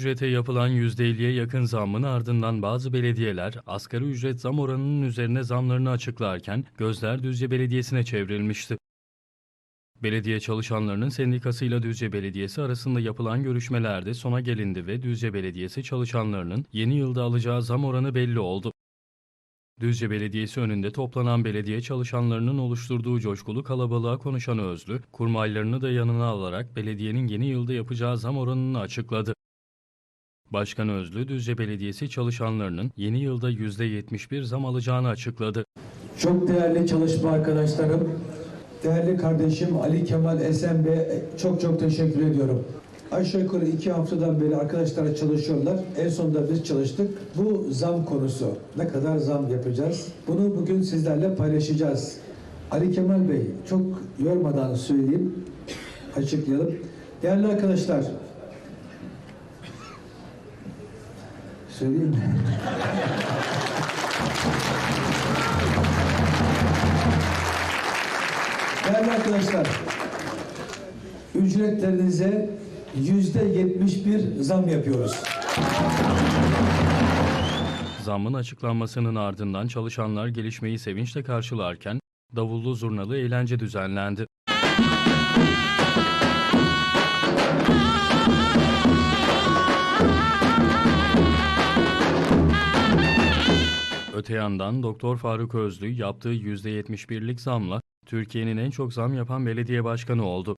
ücrete yapılan %50'ye yakın zammın ardından bazı belediyeler asgari ücret zam oranının üzerine zamlarını açıklarken gözler Düzce Belediyesi'ne çevrilmişti. Belediye çalışanlarının sendikasıyla Düzce Belediyesi arasında yapılan görüşmelerde sona gelindi ve Düzce Belediyesi çalışanlarının yeni yılda alacağı zam oranı belli oldu. Düzce Belediyesi önünde toplanan belediye çalışanlarının oluşturduğu coşkulu kalabalığa konuşan Özlü, kurmaylarını da yanına alarak belediyenin yeni yılda yapacağı zam oranını açıkladı. Başkan Özlü, Düzce Belediyesi çalışanlarının yeni yılda %71 zam alacağını açıkladı. Çok değerli çalışma arkadaşlarım, değerli kardeşim Ali Kemal Esen Bey'e çok çok teşekkür ediyorum. Aşağı yukarı iki haftadan beri arkadaşlar çalışıyorlar. En sonunda biz çalıştık. Bu zam konusu. Ne kadar zam yapacağız? Bunu bugün sizlerle paylaşacağız. Ali Kemal Bey çok yormadan söyleyeyim, açıklayalım. Değerli arkadaşlar, söyleyeyim mi? Değerli arkadaşlar, ücretlerinize yüzde 71 zam yapıyoruz. Zammın açıklanmasının ardından çalışanlar gelişmeyi sevinçle karşılarken davullu zurnalı eğlence düzenlendi. Öte yandan Doktor Faruk Özlü yaptığı %71'lik zamla Türkiye'nin en çok zam yapan belediye başkanı oldu.